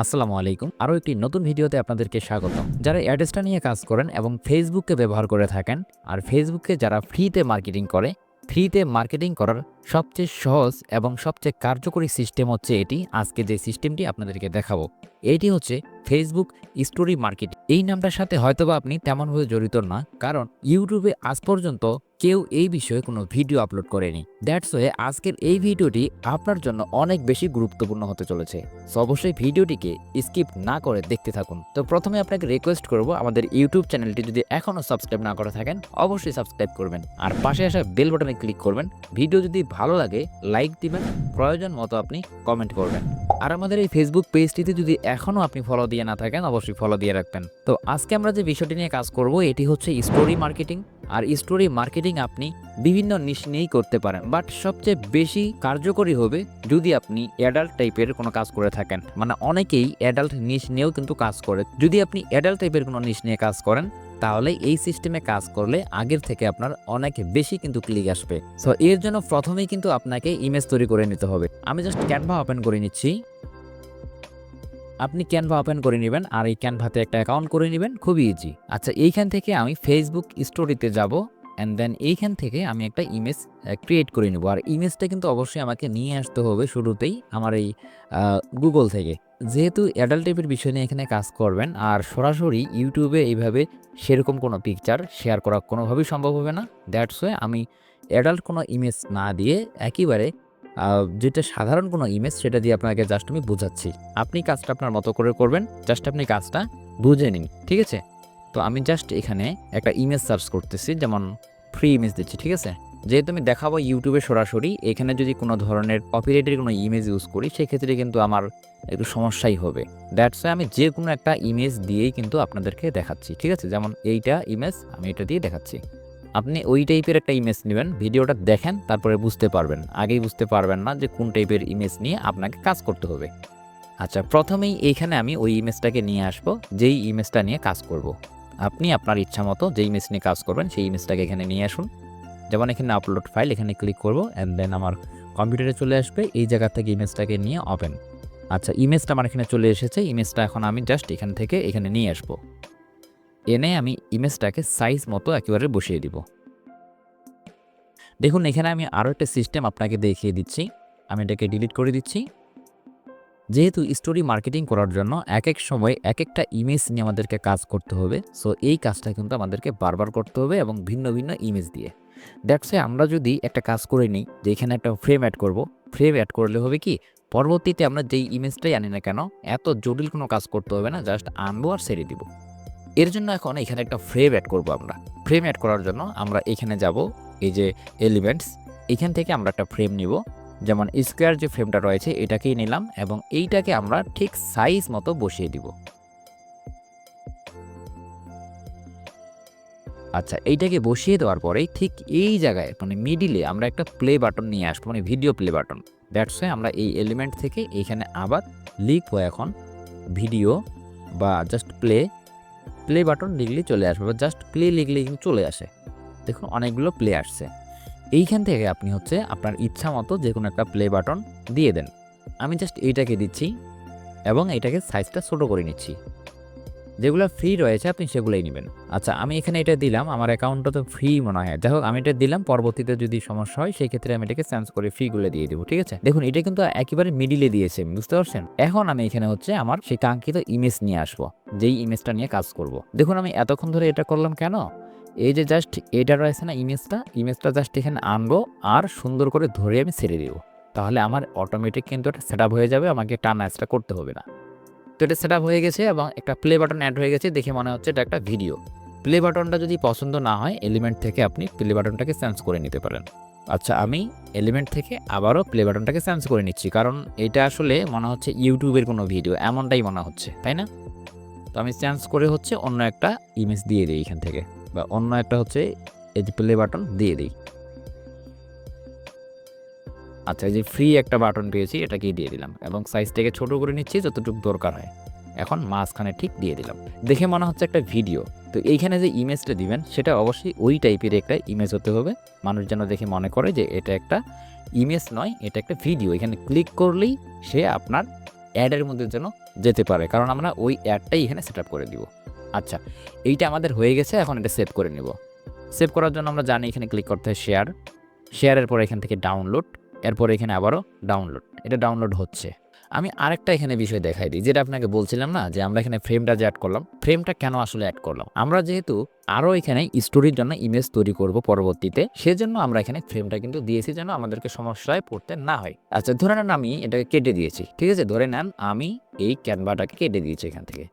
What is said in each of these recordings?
আসসালামু আলাইকুম। আরও একটি নতুন ভিডিওতে আপনাদেরকে স্বাগত যারা অ্যাডেসটা নিয়ে কাজ করেন এবং ফেসবুককে ব্যবহার করে থাকেন আর ফেসবুকে যারা ফ্রিতে মার্কেটিং করে, ফ্রিতে মার্কেটিং করার সবচেয়ে সহজ এবং সবচেয়ে কার্যকরী সিস্টেম হচ্ছে এটি। আজকে যে সিস্টেমটি আপনাদেরকে দেখাবো, এটি হচ্ছে ফেসবুক স্টোরি মার্কেটিং। এই নামটার সাথে হয়তোবা আপনি তেমনভাবে জড়িত না, কারণ ইউটিউবে আজ পর্যন্ত কেউ এই বিষয়ে কোনো ভিডিও আপলোড করেনি। দ্যাটস ওয়ে আজকের এই ভিডিওটি আপনার জন্য অনেক বেশি গুরুত্বপূর্ণ হতে চলেছে। সো অবশ্যই ভিডিওটিকে স্কিপ না করে দেখতে থাকুন। তো প্রথমে আপনাকে রিকোয়েস্ট করব আমাদের ইউটিউব চ্যানেলটি যদি এখনও সাবস্ক্রাইব না করে থাকেন, অবশ্যই সাবস্ক্রাইব করবেন। আর পাশে আসা বেল বাটনে ক্লিক করবেন। ভিডিও যদি ভালো লাগে লাইক দিবেন। প্রয়োজন মতো আপনি কমেন্ট করবেন। আর আমাদের এই ফেসবুক পেজটিতে যদি এখনও আপনি ফলো দিয়ে না থাকেন, অবশ্যই ফলো দিয়ে রাখবেন। তো আজকে আমরা যে বিষয়টি নিয়ে কাজ করব, এটি হচ্ছে স্টোরি মার্কেটিং আর স্টোরি মার্কেটিং আপনি বিভিন্ন নিশ নিয়েই করতে পারেন বাট সবচেয়ে বেশি কার্যকরী হবে যদি আপনি অ্যাডাল্ট টাইপের কোনো কাজ করে থাকেন। মানে অনেকেই অ্যাডাল্ট নিশ নিয়েও কিন্তু কাজ করে। যদি আপনি অ্যাডাল্ট টাইপের কোনো নিশ নিয়ে কাজ করেন তাহলে এই সিস্টেমে কাজ করলে আগের থেকে আপনার অনেক বেশি কিন্তু ক্লিক আসবে। সো এর জন্য প্রথমেই কিন্তু আপনাকে ইমেজ তৈরি করে নিতে হবে। আমি জাস্ট ক্যানভা ওপেন করে নিচ্ছি। আপনি ক্যানভা ওপেন করে নেবেন আর এই ক্যানভাতে একটা অ্যাকাউন্ট করে নেবেন খুবই ইজি আচ্ছা এইখান থেকে আমি ফেসবুক স্টোরিতে যাব অ্যান্ড দেন এইখান থেকে আমি একটা ইমেজ ক্রিয়েট করে নেব। আর ইমেজটা কিন্তু অবশ্যই আমাকে নিয়ে আসতে হবে শুরুতেই আমার এই গুগল থেকে। যেহেতু অ্যাডাল্ট টাইপের বিষয় নিয়ে এখানে কাজ করবেন, আর সরাসরি ইউটিউবে এইভাবে সেরকম কোনো পিকচার শেয়ার করা কোনোভাবেই সম্ভব হবে না। দ্যাটস ওয়ে আমি অ্যাডাল্ট কোনো ইমেজ না দিয়ে একেবারে যেটা সাধারণ কোনো ইমেজ সেটা দিয়ে আপনাকে জাস্ট আমি বোঝাচ্ছি। আপনি কাজটা আপনার মতো করে করবেন জাস্ট আপনি কাজটা বুঝে নিন, ঠিক আছে? তো আমি জাস্ট এখানে একটা ইমেজ সার্চ করতেছি, যেমন ফ্রি ইমেজ দিচ্ছি, ঠিক আছে? যেহেতু আমি দেখাবো ইউটিউবে সরাসরি, এখানে যদি কোনো ধরনের কপিরাইটের কোনো ইমেজ ইউজ করি, সেক্ষেত্রে কিন্তু আমার একটু সমস্যাই হবে। দ্যাটস আমি যে কোনো একটা ইমেজ দিয়েই কিন্তু আপনাদেরকে দেখাচ্ছি, ঠিক আছে? যেমন এইটা ইমেজ আমি এটা দিয়ে দেখাচ্ছি। আপনি ওই টাইপের একটা ইমেজ নেবেন, ভিডিওটা দেখেন, তারপরে বুঝতে পারবেন। আগেই বুঝতে পারবেন না যে কোন টাইপের ইমেজ নিয়ে আপনাকে কাজ করতে হবে। আচ্ছা প্রথমেই এইখানে আমি ওই ইমেজটাকে নিয়ে আসব, যেই ইমেজটা নিয়ে কাজ করব। আপনি আপনার ইচ্ছা মতো যে ইমেজ নিয়ে কাজ করবেন, সেই ইমেজটাকে এখানে নিয়ে আসুন। যেমন এখানে আপলোড ফাইল এখানে ক্লিক করব অ্যান্ড দেন আমার কম্পিউটারে চলে আসবে। এই জায়গা থেকে ইমেজটাকে নিয়ে ওপেন আচ্ছা ইমেজটা আমার এখানে চলে এসেছে। ইমেজটা এখন আমি জাস্ট এখান থেকে এখানে নিয়ে আসব। এনে আমি ইমেজটাকে সাইজ মতো একেবারে বসিয়ে দিব। দেখুন, এখানে আমি আরও একটা সিস্টেম আপনাকে দেখিয়ে দিচ্ছি। আমি এটাকে ডিলিট করে দিচ্ছি। যেহেতু স্টোরি মার্কেটিং করার জন্য এক এক সময় এক একটা ইমেজ নিয়ে আমাদেরকে কাজ করতে হবে সো এই কাজটা কিন্তু আমাদেরকে বারবার করতে হবে এবং ভিন্ন ভিন্ন ইমেজ দিয়ে। দ্যাটসে আমরা যদি একটা কাজ করে নিই, যে এখানে একটা ফ্রেম অ্যাড করব ফ্রেম অ্যাড করলে হবে কি, পরবর্তীতে আমরা যেই ইমেজটাই আনি না কেন, এত জটিল কোনো কাজ করতে হবে না জাস্ট আনব আর সেরে দিব। এর জন্য এখন এখানে একটা ফ্রেম অ্যাড করব আমরা। ফ্রেম অ্যাড করার জন্য আমরা এখানে যাব, এই যে এলিমেন্টস এখান থেকে আমরা একটা ফ্রেম নিব, যেমন স্কোয়ার যে ফ্রেমটা রয়েছে, এটাকেই নিলাম এবং এইটাকে আমরা ঠিক সাইজ মতো বসিয়ে দিব। আচ্ছা এইটাকে বসিয়ে দেওয়ার পরেই ঠিক এই জায়গায় মানে মিডিলে আমরা একটা প্লে বাটন নিয়ে আসব মানে video play button that's why আমরা এই এলিমেন্ট থেকে এইখানে আবার লিখব এখন ভিডিও বা জাস্ট প্লে প্লে বাটন লিখলেই চলে আসবে বা জাস্ট প্লে লিখলেই কিন্তু চলে আসে। দেখুন, অনেকগুলো প্লে আসছে। এইখান থেকে আপনি হচ্ছে আপনার ইচ্ছা মতো যে কোনো একটা প্লে বাটন দিয়ে দেন। আমি জাস্ট এইটাকে দিচ্ছি এবং এইটাকে সাইজটা ছোটো করে নিচ্ছি। যেগুলো ফ্রি রয়েছে, আপনি সেগুলোই নেবেন। আচ্ছা আমি এখানে এটা দিলাম, আমার অ্যাকাউন্টটা তো ফ্রি মনে হয়। যাই হোক, আমি এটা দিলাম, পরবর্তীতে যদি সমস্যা হয় সেই ক্ষেত্রে আমি এটাকে চেঞ্জ করে ফ্রিগুলো দিয়ে দেবো, ঠিক আছে? দেখুন, এটা কিন্তু একেবারে মিডিলে দিয়েছে, বুঝতে পারছেন? এখন আমি এখানে হচ্ছে আমার সেই কাঙ্ক্ষিত ইমেজ নিয়ে আসব, যেই ইমেজটা নিয়ে কাজ করব। দেখুন, আমি এতক্ষণ ধরে এটা করলাম কেন? এই যে জাস্ট এটা রয়েছে না ইমেজটা ইমেজটা জাস্ট এখানে আনব আর সুন্দর করে ধরে আমি ছেড়ে দিব। তাহলে আমার অটোমেটিক কিন্তু একটা সেট হয়ে যাবে, আমাকে টানা করতে হবে না। এটা সেট হয়ে গেছে এবং একটা প্লে বাটন অ্যাড হয়ে গেছে, দেখে মনে হচ্ছে এটা একটা ভিডিও প্লে বাটনটা যদি পছন্দ না হয় এলিমেন্ট থেকে আপনি প্লে বাটনটাকে চেঞ্জ করে নিতে পারেন। আচ্ছা আমি এলিমেন্ট থেকে আবারও প্লে বাটনটাকে চেঞ্জ করে নিচ্ছি, কারণ এটা আসলে মনে হচ্ছে ইউটিউবের কোনো ভিডিও এমনটাই মনে হচ্ছে, তাই না? তো আমি চেঞ্জ করে হচ্ছে অন্য একটা ইমেজ দিয়ে দিই এখান থেকে, বা অন্য একটা হচ্ছে এই যে প্লে বাটন দিয়ে দিই। আচ্ছা এই যে ফ্রি একটা বাটন পেয়েছি, এটাকেই দিয়ে দিলাম এবং সাইজটাকে ছোট করে নিচ্ছি যতটুকু দরকার হয়। এখন মাঝখানে ঠিক দিয়ে দিলাম। দেখে মনে হচ্ছে একটা ভিডিও তো এইখানে যে ইমেজটা দিবেন, সেটা অবশ্যই ওই টাইপের একটা ইমেজ হতে হবে। মানুষ যেন দেখে মনে করে যে এটা একটা ইমেজ নয়, এটা একটা ভিডিও এখানে ক্লিক করলেই সে আপনার অ্যাডের মধ্যে যেন যেতে পারে। কারণ আমরা ওই অ্যাডটাই এখানে সেট করে দিব। আচ্ছা এইটা আমাদের হয়ে গেছে, এখন এটা সেভ করে নিব। সেভ করার জন্য আমরা জানি এখানে ক্লিক করতে হয় শেয়ার শেয়ারের পর এখান থেকে ডাউনলোড এরপরে এখানে আবারও ডাউনলোড এটা ডাউনলোড হচ্ছে। আমি আরেকটা এখানে বিষয় দেখাই দিই, যেটা আপনাকে বলছিলাম না, যে আমরা এখানে ফ্রেমটা যে অ্যাড করলাম ফ্রেমটা কেন আসলে অ্যাড করলাম? আমরা যেহেতু আরও এখানে স্টোরির জন্য ইমেজ তৈরি করব পরবর্তীতে, সেজন্য আমরা এখানে ফ্রেমটা কিন্তু দিয়েছি যেন আমাদেরকে সমস্যায় পড়তে না হয়। আচ্ছা ধরে নেন আমি এটাকে কেটে দিয়েছি, ঠিক আছে? ধরে নেন আমি এই ক্যানভাটাকে কেটে দিয়েছি এখান থেকে।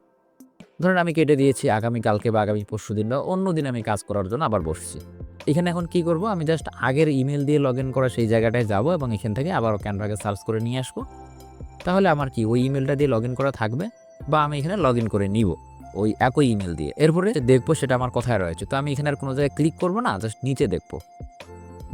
ধরেন আমি কেটে দিয়েছি, আগামীকালকে বা আগামী পরশু দিন বা অন্য দিন আমি কাজ করার জন্য আবার বসছি। এখানে এখন কি করব? আমি জাস্ট আগের ইমেল দিয়ে লগ ইন করা সেই জায়গাটায় যাব এবং এখান থেকে আবার ক্যানভাকে সার্চ করে নিয়ে আসব। তাহলে আমার কি ওই ইমেলটা দিয়ে লগ ইন করা থাকবে বা আমি এখানে লগ ইন করে নিব ওই একই ইমেল দিয়ে? এরপরে দেখব সেটা আমার কোথায় রয়েছে। তো আমি এখানে আর কোনো জায়গায় ক্লিক করব না জাস্ট নিচে দেখব।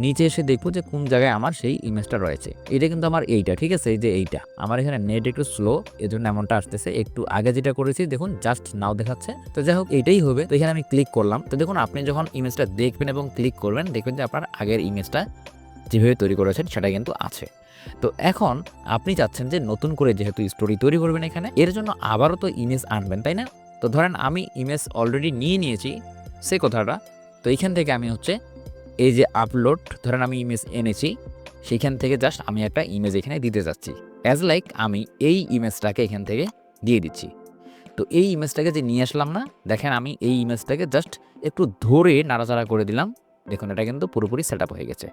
নিচে এসে দেখব যে কোন জায়গায় আমার সেই ইমেজটা রয়েছে। এটা কিন্তু আমার এইটা, ঠিক আছে? এই যে এইটা। আমার এখানে নেট একটু স্লো এই জন্য এমনটা আসতেছে। একটু আগে যেটা করেছি, দেখুন জাস্ট নাও দেখাচ্ছে। তো যাই হোক, এইটাই হবে। তো এখানে আমি ক্লিক করলাম। তো দেখুন, আপনি যখন ইমেজটা দেখবেন এবং ক্লিক করবেন, দেখবেন যে আপনার আগের ইমেজটা যেভাবে তৈরি করেছেন, সেটা কিন্তু আছে। তো এখন আপনি চাচ্ছেন যে নতুন করে যেহেতু স্টোরি তৈরি করবেন এখানে, এর জন্য আবারও তো ইমেজ আনবেন, তাই না? তো ধরেন, আমি ইমেজ অলরেডি নিয়ে নিয়েছি, সে কথাটা। তো এইখান থেকে আমি হচ্ছে এই যে আপলোড ধরেন আমি ইমেজ এনেছি সেখান থেকে জাস্ট আমি একটা ইমেজ এখানে দিতে যাচ্ছি। অ্যাজ লাইক আমি এই ইমেজটাকে এখান থেকে দিয়ে দিচ্ছি। তো এই ইমেজটাকে যে নিয়ে আসলাম না, দেখেন আমি এই ইমেজটাকে জাস্ট একটু ধরে নাড়াচাড়া করে দিলাম। দেখুন, এটা কিন্তু পুরোপুরি সেট হয়ে গেছে।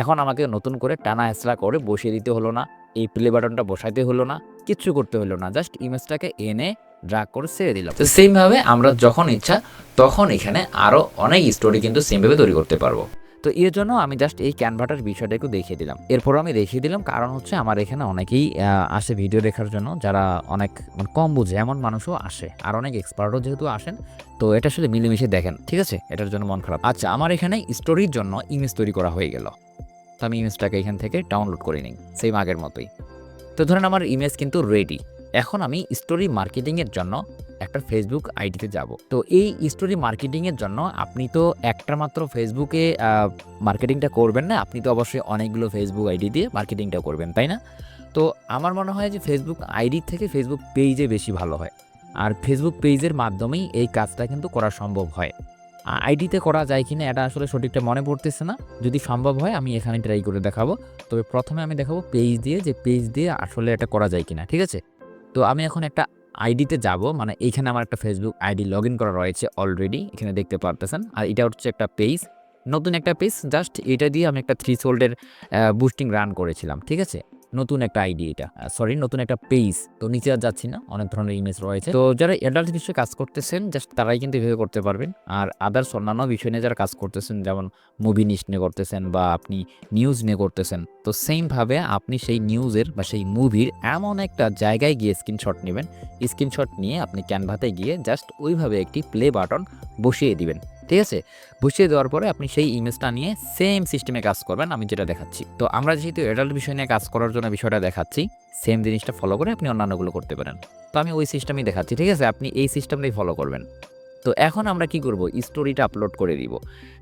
এখন আমাকে নতুন করে টানা হেঁচড়া করে বসিয়ে দিতে হলো না, এই প্লে বাটনটা বসাইতে হলো না, কিচ্ছু করতে হলো না। জাস্ট ইমেজটাকে এনে ড্রাগ করে ছেড়ে দিলাম। তো সেমভাবে আমরা যখন ইচ্ছা তখন এখানে আরও অনেক স্টোরি কিন্তু সেমভাবে তৈরি করতে পারব। তো এর জন্য আমি জাস্ট এই ক্যানভাটার বিষয়টা একটু দেখিয়ে দিলাম। এরপর আমি দেখিয়ে দিলাম কারণ হচ্ছে আমার এখানে অনেকেই আসে ভিডিও দেখার জন্য যারা অনেক মানে কম বুঝে এমন মানুষও আসে। আর অনেক এক্সপার্টও যেহেতু আসেন তো এটা আসলে মিলেমিশে দেখেন ঠিক আছে? এটার জন্য মন খারাপ। আচ্ছা আমার এখানে স্টোরির জন্য ইমেজ তৈরি করা হয়ে গেল। তো আমি ইমেজটাকে এখান থেকে ডাউনলোড করে নিই সেম আগের মতোই। তো ধরেন আমার ইমেজ কিন্তু রেডি এখন আমি স্টোরি মার্কেটিংয়ের জন্য একটা ফেসবুক আইডিতে যাব। তো এই স্টোরি মার্কেটিংয়ের জন্য আপনি তো একটা মাত্র ফেসবুকে মার্কেটিংটা করবেন না, আপনি তো অবশ্যই অনেকগুলো ফেসবুক আইডি দিয়ে মার্কেটিংটা করবেন, তাই না? তো আমার মনে হয় যে ফেসবুক আইডি থেকে ফেসবুক পেজে বেশি ভালো হয়। আর ফেসবুক পেজের মাধ্যমেই এই কাজটা কিন্তু করা সম্ভব হয়। আইডিতে করা যায় কিনা এটা আসলে সঠিকটা মনে পড়তেছে না। যদি সম্ভব হয় আমি এখানে ট্রাই করে দেখাবো। তবে প্রথমে আমি দেখাবো পেজ দিয়ে যে পেজ দিয়ে আসলে এটা করা যায় কিনা, ঠিক আছে? তো আমি এখন একটা আইডিতে যাব মানে এইখানে আমার একটা ফেসবুক আইডি লগ করা রয়েছে অলরেডি এখানে দেখতে পারতেছেন। আর এটা হচ্ছে একটা পেজ নতুন একটা পেজ জাস্ট এটা দিয়ে আমি একটা থ্রি সোল্ডের বুস্টিং রান করেছিলাম, ঠিক আছে? নতুন একটা আইডি এটা। সরি নতুন একটা পেজ তো নিচে আর যাচ্ছি না, অনেক ধরনের ইমেজ রয়েছে। তো যারা অ্যাডাল্ট বিষয়ে কাজ করতেছেন জাস্ট তারাই কিন্তু এভাবে করতে পারবেন। আর আদার্স অন্যান্য বিষয় নিয়ে যারা কাজ করতেছেন, যেমন মুভি নিউজ নিয়ে করতেছেন বা আপনি নিউজ নিয়ে করতেছেন, তো সেমভাবে আপনি সেই নিউজের বা সেই মুভির এমন একটা জায়গায় গিয়ে স্ক্রিনশট নেবেন। স্ক্রিনশট নিয়ে আপনি ক্যানভাতে গিয়ে জাস্ট ওইভাবে একটি প্লে বাটন বসিয়ে দিবেন। ঠিক আছে? বসিয়ে দেওয়ার পরে আপনি সেই ইমেজটা নিয়ে সেম সিস্টেমে কাজ করবেন, আমি যেটা দেখাচ্ছি। তো আমরা যেহেতু অ্যাডাল্ট বিষয় নিয়ে কাজ করার জন্য বিষয়টা দেখাচ্ছি সেম জিনিসটা ফলো করে আপনি অন্যান্যগুলো করতে পারেন। তো আমি ওই সিস্টেমই দেখাচ্ছি, ঠিক আছে? আপনি এই সিস্টেমটাই ফলো করবেন। তো এখন আমরা কি করব? স্টোরিটা আপলোড করে দিব।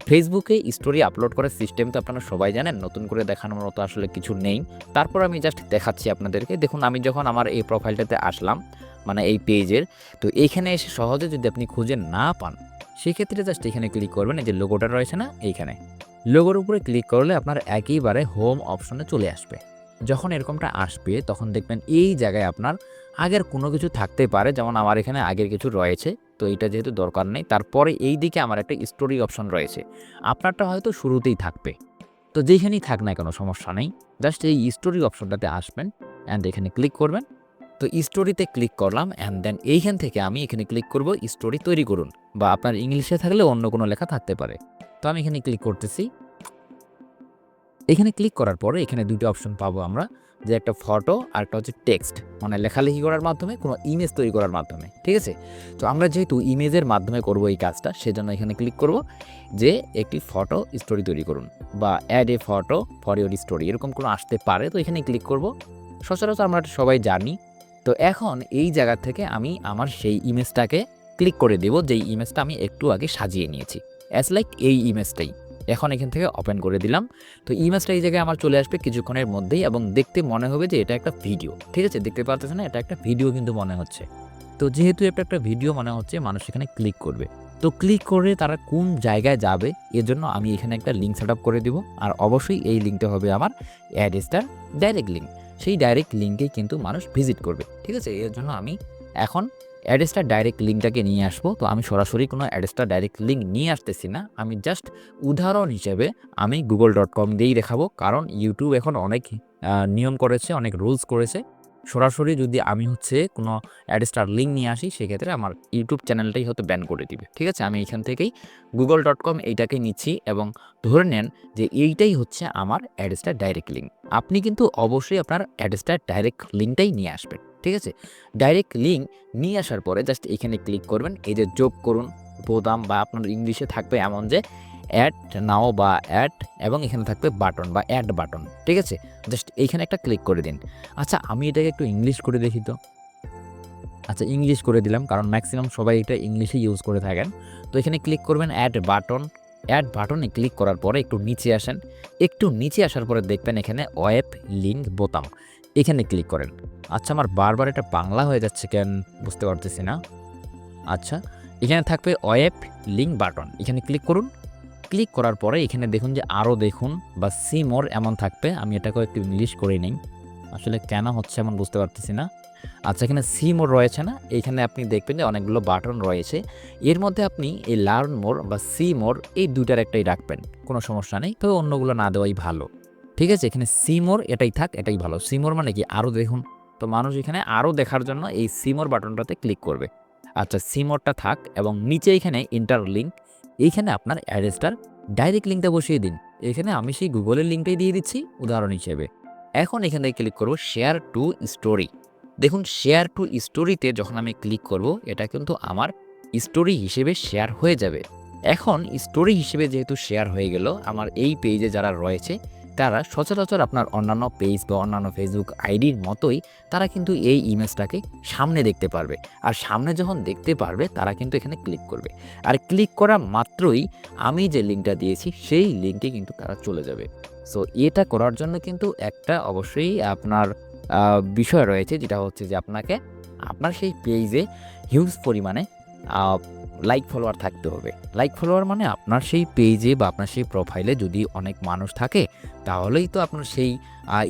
ফেসবুকে স্টোরি আপলোড করার সিস্টেম তো আপনারা সবাই জানেন, নতুন করে দেখানোর মতো আসলে কিছু নেই। তারপর আমি জাস্ট দেখাচ্ছি আপনাদেরকে। দেখুন, আমি যখন আমার এই প্রোফাইলটাতে আসলাম মানে এই পেজের তো এইখানে এসে সহজে যদি আপনি খুঁজে না পান সেক্ষেত্রে জাস্ট এখানে ক্লিক করবেন, এই যে লোগোটা রয়েছে না, এইখানে। লোগোর উপরে ক্লিক করলে আপনার একেবারে হোম অপশনে চলে আসবে। যখন এরকমটা আসবে, তখন দেখবেন এই জায়গায় আপনার আগের কোনো কিছু থাকতে পারে, যেমন আমার এখানে আগের কিছু রয়েছে, তো এটা যেহেতু দরকার নেই, তারপরে এই দিকে আমার একটা স্টোরি অপশন রয়েছে। আপনারটা হয়তো শুরুতেই থাকবে। তো যেখানেই থাক না কোনো, সমস্যা নেই। জাস্ট এই স্টোরি অপশনটাতে আসবেন অ্যান্ড এখানে ক্লিক করবেন তো স্টোরিতে ক্লিক করলাম অ্যান্ড দেন এইখান থেকে আমি এখানে ক্লিক করব স্টোরি তৈরি করুন বা আপনার ইংলিশে থাকলে অন্য কোনো লেখা থাকতে পারে। তো আমি এখানে ক্লিক করতেছি। এখানে ক্লিক করার পরে এখানে দুটো অপশন পাবো আমরা, যে একটা ফটো আর একটা হচ্ছে টেক্সট মানে লেখালেখি করার মাধ্যমে, কোনো ইমেজ তৈরি করার মাধ্যমে, ঠিক আছে? তো আমরা যেহেতু ইমেজের মাধ্যমে করব এই কাজটা, সেজন্য এখানে ক্লিক করব যে একটি ফটো স্টোরি তৈরি করুন বা add a photo for your story এরকম কোনো আসতে পারে, তো এখানে ক্লিক করব। সচরাচর আমরা সবাই জানি তো এখন এই জায়গা থেকে আমি আমার সেই ইমেজটাকে ক্লিক করে দেব, যেই ইমেজটা আমি একটু আগে সাজিয়ে নিয়েছি। অ্যাজ লাইক এই ইমেজটাই। এখন এখান থেকে ওপেন করে দিলাম। তো ইমেজটা এই জায়গায় আমার চলে আসবে কিছুক্ষণের মধ্যেই এবং দেখতে মনে হবে যে এটা একটা ভিডিও ঠিক আছে? দেখতে পারতেছে না? এটা একটা ভিডিও কিন্তু মনে হচ্ছে। তো যেহেতু এটা একটা ভিডিও মনে হচ্ছে, মানুষ এখানে ক্লিক করবে। তো ক্লিক করে তারা কোন জায়গায় যাবে এর জন্য আমি এখানে একটা লিঙ্ক সেট করে দিব। আর অবশ্যই এই লিঙ্কটা হবে আমার অ্যাড্রেসটার ডাইরেক্ট লিঙ্ক সেই ডাইরেক্ট লিঙ্কেই কিন্তু মানুষ ভিজিট করবে। ঠিক আছে? এর জন্য আমি এখন অ্যাড্রেসটা ডাইরেক্ট লিঙ্কটাকে নিয়ে আসব। তো আমি সরাসরি কোনো অ্যাড্রেসটা ডাইরেক্ট লিঙ্ক নিয়ে আসতেছি না। আমি জাস্ট উদাহরণ হিসেবে আমি গুগল ডট কম দিয়েই দেখাবো। কারণ ইউটিউব এখন অনেক নিয়ম করেছে, অনেক রুলস করেছে। সরাসরি যদি আমি হচ্ছে কোনো অ্যাড্রেসটার লিঙ্ক নিয়ে আসি, সেক্ষেত্রে আমার ইউটিউব চ্যানেলটাই হয়তো ব্যান করে দিবে। ঠিক আছে? আমি এখান থেকেই গুগল ডট কম এইটাকে নিচ্ছি এবং ধরে নেন যে এইটাই হচ্ছে আমার অ্যাড্রেসটার ডাইরেক্ট লিঙ্ক আপনি কিন্তু অবশ্যই আপনার অ্যাড্রেসটার ডাইরেক্ট লিঙ্কটাই নিয়ে আসবেন। ঠিক আছে? ডাইরেক্ট লিঙ্ক নিয়ে আসার পরে জাস্ট এখানে ক্লিক করবেন। এই যে যোগ করুন। বোদাম বা আপনার ইংলিশে থাকবে এমন যে অ্যাড নাও বা অ্যাড এবং এখানে থাকবে বাটন বা অ্যাড বাটন ঠিক আছে? জাস্ট এইখানে একটা ক্লিক করে দিন। আচ্ছা আমি এটাকে একটু ইংলিশ করে দেখি তো। আচ্ছা ইংলিশ করে দিলাম, কারণ ম্যাক্সিমাম সবাই এটা ইংলিশে ইউজ করে থাকেন। তো এখানে ক্লিক করবেন অ্যাড বাটন অ্যাড বাটনে ক্লিক করার পরে একটু নিচে আসেন। একটু নিচে আসার পরে দেখবেন এখানে ওয়েব লিঙ্ক বোতাম। এখানে ক্লিক করেন। আচ্ছা আমার বারবার এটা বাংলা হয়ে যাচ্ছে কেন? বুঝতে পারতেছি না। আচ্ছা এখানে থাকবে ওয়েব লিঙ্ক বাটন এখানে ক্লিক করুন। ক্লিক করার পরে এখানে দেখুন যে আরও দেখুন বা সি মোর এমন থাকবে। আমি এটাকেও একটু ইংলিশ করে নিই। আসলে কেন হচ্ছে এমন বুঝতে পারতেছি না। আচ্ছা এখানে সি মোর রয়েছে না? এখানে আপনি দেখবেন যে অনেকগুলো বাটন রয়েছে। এর মধ্যে আপনি এই লার্ন মোর বা সি মোর এই দুইটার একটাই রাখবেন। কোনো সমস্যা নেই। তবে অন্যগুলো না দেওয়াই ভালো। ঠিক আছে? এখানে সিমোর এটাই থাক, এটাই ভালো। সিমোর মানে কি? আরও দেখুন। তো মানুষ এখানে আরও দেখার জন্য এই সিমোর বাটনটাতে ক্লিক করবে। আচ্ছা সিমোরটা থাক এবং নিচে এখানে ইন্টার লিঙ্ক এইখানে আপনার অ্যাড্রেসটার ডাইরেক্ট লিঙ্কটা বসিয়ে দিন। এখানে আমি সেই গুগলের লিঙ্কটাই দিয়ে দিচ্ছি, উদাহরণ হিসেবে। এখন এখানে ক্লিক করব শেয়ার টু স্টোরি দেখুন শেয়ার টু স্টোরিতে যখন আমি ক্লিক করব, এটা কিন্তু আমার স্টোরি হিসেবে শেয়ার হয়ে যাবে। এখন স্টোরি হিসেবে যেহেতু শেয়ার হয়ে গেল, আমার এই পেজে যারা রয়েছে তারা সচরাচর আপনার অন্যান্য পেজ বা অন্যান্য ফেসবুক আইডির মতোই তারা কিন্তু এই ইমেজটাকে সামনে দেখতে পারবে। আর সামনে যখন দেখতে পারবে, তারা কিন্তু এখানে ক্লিক করবে। আর ক্লিক করা মাত্রই আমি যে লিঙ্কটা দিয়েছি, সেই লিঙ্কে কিন্তু তারা চলে যাবে। সো এটা করার জন্য কিন্তু একটা অবশ্যই আপনার বিষয় রয়েছে, যেটা হচ্ছে যে আপনাকে, আপনার সেই পেজে হিউজ পরিমাণে লাইক ফলোয়ার থাকতে হবে। লাইক ফলোয়ার মানে আপনার সেই পেজে বা আপনার সেই প্রোফাইলে যদি অনেক মানুষ থাকে, তাহলেই তো আপনার সেই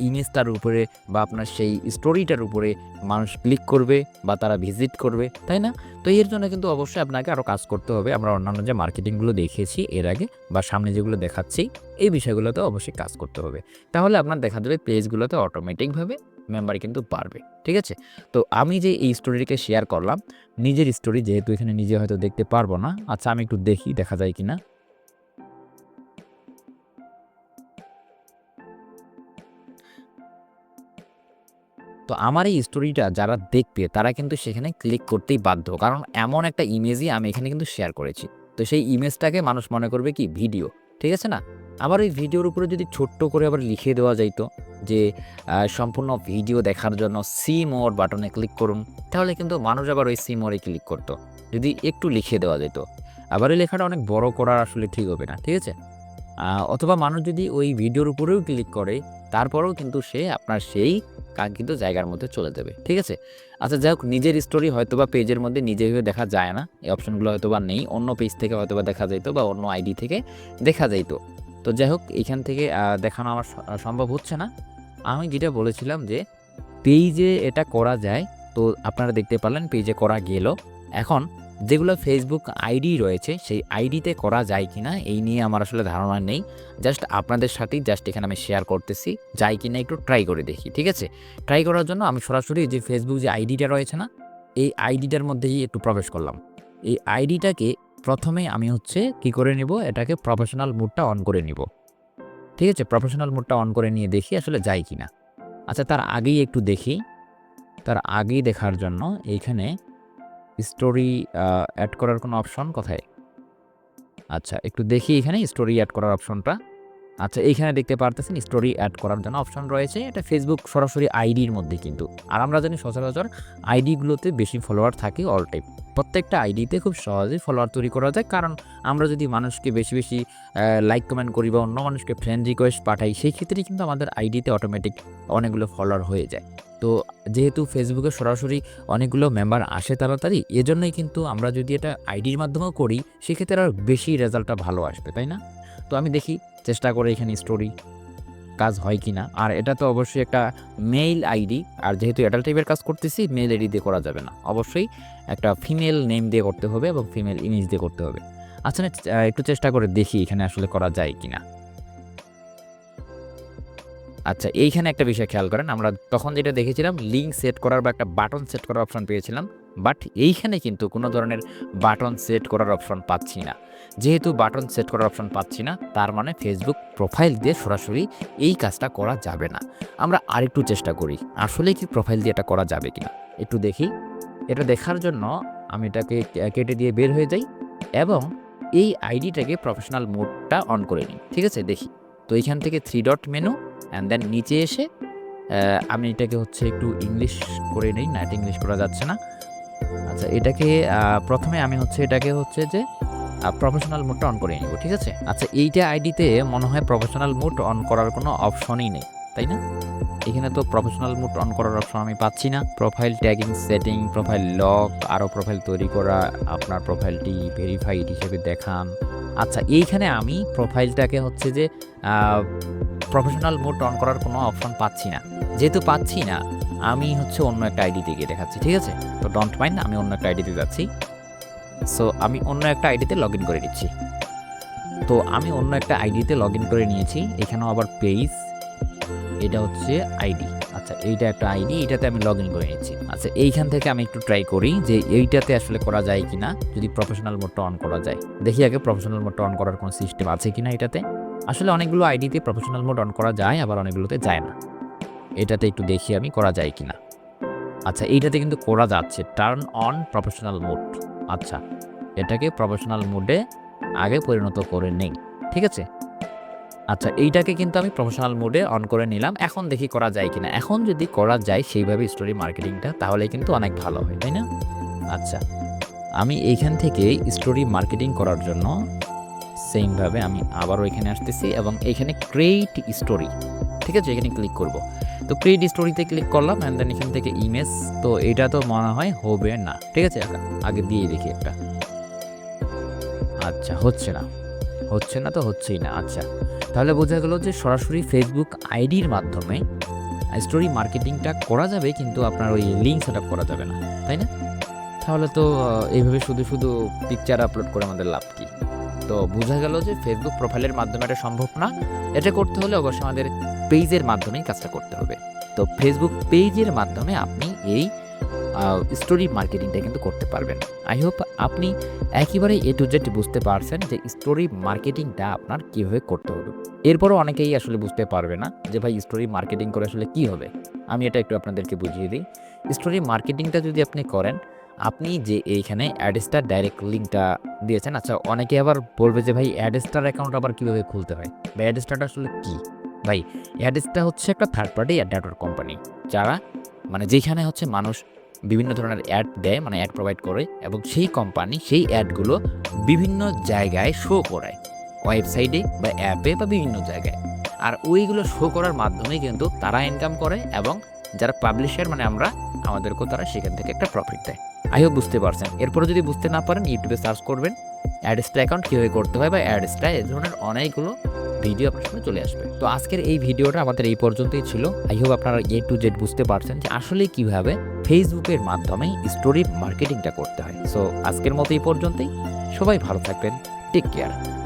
ইমেজটার উপরে বা আপনার সেই স্টোরিটার উপরে মানুষ ক্লিক করবে বা তারা ভিজিট করবে, তাই না? তো এর জন্য কিন্তু অবশ্যই আপনাকে আরও কাজ করতে হবে। আমরা অন্যান্য যে মার্কেটিংগুলো দেখেছি এর আগে বা সামনে যেগুলো দেখাচ্ছি, এই বিষয়গুলোতে অবশ্যই কাজ করতে হবে। তাহলে আপনার দেখা যাবে পেজগুলোতে অটোমেটিকভাবে মেম্বার কিন্তু বাড়বে ঠিক আছে? তো আমি যে এই স্টোরিটাকে শেয়ার করলাম, নিজের স্টোরি যেহেতু এখানে নিজে হয়তো দেখতে পারব না আচ্ছা আমি একটু দেখি, দেখা যায় কিনা। তো আমার এই স্টোরিটা যারা দেখবে, তারা কিন্তু সেখানে ক্লিক করতেই বাধ্য, কারণ এমন একটা ইমেজই আমি এখানে কিন্তু শেয়ার করেছি। তো সেই ইমেজটাকে মানুষ মনে করবে কি? ভিডিও ঠিক আছে না? আবার ওই ভিডিওর উপরে যদি ছোট্ট করে আবার লিখে দেওয়া যাইতো যে সম্পূর্ণ ভিডিও দেখার জন্য সি মোর বাটনে ক্লিক করুন। তাহলে কিন্তু মানুষ আবার ওই সি মোরে ক্লিক করতো, যদি একটু লিখে দেওয়া যেত। আবার এই লেখাটা অনেক বড় করার আসলে ঠিক হবে না, ঠিক আছে? অথবা মানুষ যদি ওই ভিডিওর উপরেও ক্লিক করে, তারপরেও কিন্তু সে আপনার সেই কাঙ্ক্ষিত জায়গার মধ্যে চলে যাবে, ঠিক আছে? আচ্ছা যাই হোক, নিজের স্টোরি হয়তো বা পেজের মধ্যে নিজে হয়ে দেখা যায় না। এই অপশনগুলো হয়তো বা নেই, অন্য পেজ থেকে হয়তো বা দেখা যাইতো বা অন্য আইডি থেকে দেখা যাইতো। তো যাই হোক এখান থেকে দেখানো আমার সম্ভব হচ্ছে না। আমি যেটা বলেছিলাম যে পেজে এটা করা যায়, তো আপনারা দেখতে পারলেন পেজে করা গেল। এখন, যেগুলো ফেসবুক আইডি রয়েছে, সেই আইডিতে করা যায় কি না এই নিয়ে আমার আসলে ধারণা নেই। জাস্ট আপনাদের সাথেই জাস্ট এখানে আমি শেয়ার করতেছি যাই কি না একটু ট্রাই করে দেখি, ঠিক আছে? ট্রাই করার জন্য আমি সরাসরি যে ফেসবুক যে আইডিটা রয়েছে না, এই আইডিটার মধ্যেই একটু প্রবেশ করলাম। এই আইডিটাকে প্রথমে আমি হচ্ছে কি করে নিব? এটাকে প্রফেশনাল মুডটা অন করে নিব। ঠিক আছে? প্রফেশনাল মুডটা অন করে নিয়ে দেখি আসলে যায় কি না আচ্ছা তার আগেই একটু দেখি। তার আগেই দেখার জন্য এইখানে স্টোরি অ্যাড করার কোনো অপশন কোথায়? আচ্ছা একটু দেখি এখানে স্টোরি অ্যাড করার অপশনটা আচ্ছা এইখানে দেখতে পারতেছেন স্টোরি অ্যাড করার জন্য অপশন রয়েছে। এটা ফেসবুক সরাসরি আইডির মধ্যে কিন্তু। আর আমরা জানি সচরাচর আইডিগুলোতে বেশি ফলোয়ার থাকে অল টাইম প্রত্যেকটা আইডিতে খুব সহজেই ফলোয়ার তৈরি করা যায়। কারণ আমরা যদি মানুষকে বেশি বেশি লাইক কমেন্ট করি বা অন্য মানুষকে ফ্রেন্ড রিকোয়েস্ট পাঠাই, সেই ক্ষেত্রে কিন্তু আমাদের আইডিতে অটোমেটিক অনেকগুলো ফলোয়ার হয়ে যায়। তো যেহেতু ফেসবুকে সরাসরি অনেকগুলো মেম্বার আসে তাড়াতাড়ি, এজন্যই কিন্তু আমরা যদি এটা আইডির মাধ্যমেও করি, সেক্ষেত্রে আর বেশি রেজাল্টটা ভালো আসবে, তাই না? তো আমি দেখি চেষ্টা করে এখানে স্টোরি কাজ হয় কি না আর এটা তো অবশ্যই একটা মেইল আইডি আর যেহেতু অ্যাডাল্ট টাইপের কাজ করতেছি মেল আইডি দিয়ে করা যাবে না। অবশ্যই একটা ফিমেল নেম দিয়ে করতে হবে এবং ফিমেল ইমেজ দিয়ে করতে হবে। আচ্ছা না একটু চেষ্টা করে দেখি এখানে আসলে করা যায় কি না আচ্ছা এইখানে একটা বিষয় খেয়াল করেন, আমরা তখন যেটা দেখেছিলাম লিঙ্ক সেট করার বা একটা বাটন সেট করার অপশন পেয়েছিলাম। বাট এইখানে কিন্তু কোনো ধরনের বাটন সেট করার অপশন পাচ্ছি না। যেহেতু বাটন সেট করার অপশন পাচ্ছি না, তার মানে ফেসবুক প্রোফাইল দিয়ে সরাসরি এই কাজটা করা যাবে না। আমরা আরেকটু চেষ্টা করি আসলে কি প্রোফাইল দিয়ে এটা করা যাবে কিনা? একটু দেখি। এটা দেখার জন্য আমি এটাকে কেটে দিয়ে বের হয়ে যাই এবং এই আইডিটাকে প্রফেশনাল মোডটা অন করে নিই, ঠিক আছে? দেখি। তো এইখান থেকে three dot menu and then নিচে এসে আমি এটাকে হচ্ছে একটু ইংলিশ করে নিই না ইংলিশ করা যাচ্ছে না। আচ্ছা এটাকে প্রথমে আমি হচ্ছে এটাকে হচ্ছে যে প্রফেশনাল মোডটা অন করে নিব, ঠিক আছে? আচ্ছা এইটা আইডিতে মনে হয় প্রফেশনাল মোড অন করার কোনো অপশনই নেই, তাই না? এখানে তো প্রফেশনাল মোড অন করার অপশন আমি পাচ্ছি না। Profile tagging setting profile lock আরও প্রোফাইল তৈরি করা, আপনার প্রোফাইলটি ভেরিফাইড হিসেবে দেখান। আচ্ছা এইখানে আমি প্রোফাইলটাকে হচ্ছে যে প্রফেশনাল মোড অন করার কোনো অপশন পাচ্ছি না। যেহেতু পাচ্ছি না আমি হচ্ছে অন্য একটা আইডিতে গিয়ে দেখাচ্ছি, ঠিক আছে? তো ডোন্ট মাইন্ড আমি অন্য একটা আইডিতে যাচ্ছি। সো আমি অন্য একটা আইডিতে লগ ইন করে নিচ্ছি। তো আমি অন্য একটা আইডিতে লগ ইন করে নিয়েছি, এখানেও আবার পেজ এটা হচ্ছে আইডি আচ্ছা এইটা একটা আইডি এটাতে আমি লগ ইন করে নিচ্ছি। আচ্ছা এইখান থেকে আমি একটু ট্রাই করি যে এইটাতে আসলে করা যায় কিনা, যদি প্রফেশনাল মোডটা অন করা যায়। দেখি আগে প্রফেশনাল মোডটা অন করার কোনো সিস্টেম আছে কিনা এটাতে। আসলে অনেকগুলো আইডিতে প্রফেশনাল মোড অন করা যায়, আবার অনেকগুলোতে যায় না। এটাতে একটু দেখি আমি, করা যায় কিনা। আচ্ছা এইটাতে কিন্তু করা যাচ্ছে। টার্ন অন প্রফেশনাল মোড আচ্ছা এটাকে প্রফেশনাল মোডে আগে পরিণত করে নেই। ঠিক আছে? আচ্ছা এইটাকে কিন্তু আমি প্রফেশনাল মোডে অন করে নিলাম। এখন দেখি করা যায় কিনা। এখন যদি করা যায় সেইভাবে স্টোরি মার্কেটিংটা তাহলে কিন্তু অনেক ভালো হয়, তাই না? আচ্ছা আমি এইখান থেকে স্টোরি মার্কেটিং করার জন্য সেমভাবে আমি আবারও এখানে আসতেছি এবং এইখানে ক্রিয়েট স্টোরি ঠিক আছে? এখানে ক্লিক করব। তো ক্রিয়েট স্টোরিতে ক্লিক করলাম অ্যান্ড দেন এখান থেকে ইমেজ তো এটা তো মনে হয় হবে না। ঠিক আছে আগে দিয়ে দেখি একটা। আচ্ছা হচ্ছে না। হচ্ছে না তো হচ্ছেই না আচ্ছা। তাহলে বোঝা গেল যে সরাসরি ফেসবুক আইডির মাধ্যমে স্টোরি মার্কেটিংটা করা যাবে, কিন্তু আপনার ওই লিঙ্ক সেট করা যাবে না, তাই না? তাহলে তো এইভাবে শুধু শুধু পিকচার আপলোড করে আমাদের লাভ কি? তো বোঝা গেল যে ফেসবুক প্রোফাইলের মাধ্যমে এটা সম্ভব না। এটা করতে হলে অবশ্যই আমাদের পেজের মাধ্যমেই কাজটা করতে হবে। তো ফেসবুক পেজের মাধ্যমে আপনি এই স্টোরি মার্কেটিংটা কিন্তু করতে পারবেন। আই হোপ আপনি একেবারে এ টু জেড বুঝতে পারছেন যে স্টোরি মার্কেটিংটা আপনার কীভাবে করতে হবে। এরপরও অনেকেই আসলে বুঝতে পারবে না যে ভাই স্টোরি মার্কেটিং করে আসলে কী হবে। আমি এটা একটু আপনাদেরকে বুঝিয়ে দিই। স্টোরি মার্কেটিংটা যদি আপনি করেন, আপনি যে এইখানে অ্যাডস্টার ডাইরেক্ট লিঙ্কটা দিয়েছেন আচ্ছা অনেকে আবার বলবে যে ভাই অ্যাডেস্টার অ্যাকাউন্ট আবার কীভাবে খুলতে হয়? বা অ্যাডেস্টারটা আসলে কী? ভাই অ্যাডস্টার হচ্ছে একটা থার্ড পার্টি অ্যাডাটার কোম্পানি যারা মানে যেখানে হচ্ছে মানুষ বিভিন্ন ধরনের অ্যাড দেয় মানে অ্যাড প্রোভাইড করে, এবং সেই কোম্পানি সেই অ্যাডগুলো বিভিন্ন জায়গায় শো করায় ওয়েবসাইটে বা অ্যাপে বা বিভিন্ন জায়গায়। আর ওইগুলো শো করার মাধ্যমে কিন্তু তারা ইনকাম করে এবং যারা পাবলিশার মানে আমরা, আমাদেরকেও তারা সেখান থেকে একটা প্রফিট দেয়। আই হোপ বুঝতে পারছেন। এরপরে যদি বুঝতে না পারেন ইউটিউবে সার্চ করবেন অ্যাডস্টা অ্যাকাউন্ট কীভাবে করতে হয় বা অ্যাডস্টা এই ধরনের অনেকগুলো ভিডিও আপনার সামনে চলে আসবে। তো আজকের এই ভিডিওটা আমাদের এই পর্যন্তই ছিল। আই হোপ আপনারা এ টু জেড বুঝতে পারছেন যে আসলে কীভাবে ফেসবুকের মাধ্যমে স্টোরি মার্কেটিংটা করতে হয়। সো আজকের মতো এই পর্যন্তই। সবাই ভালো থাকবেন। Take care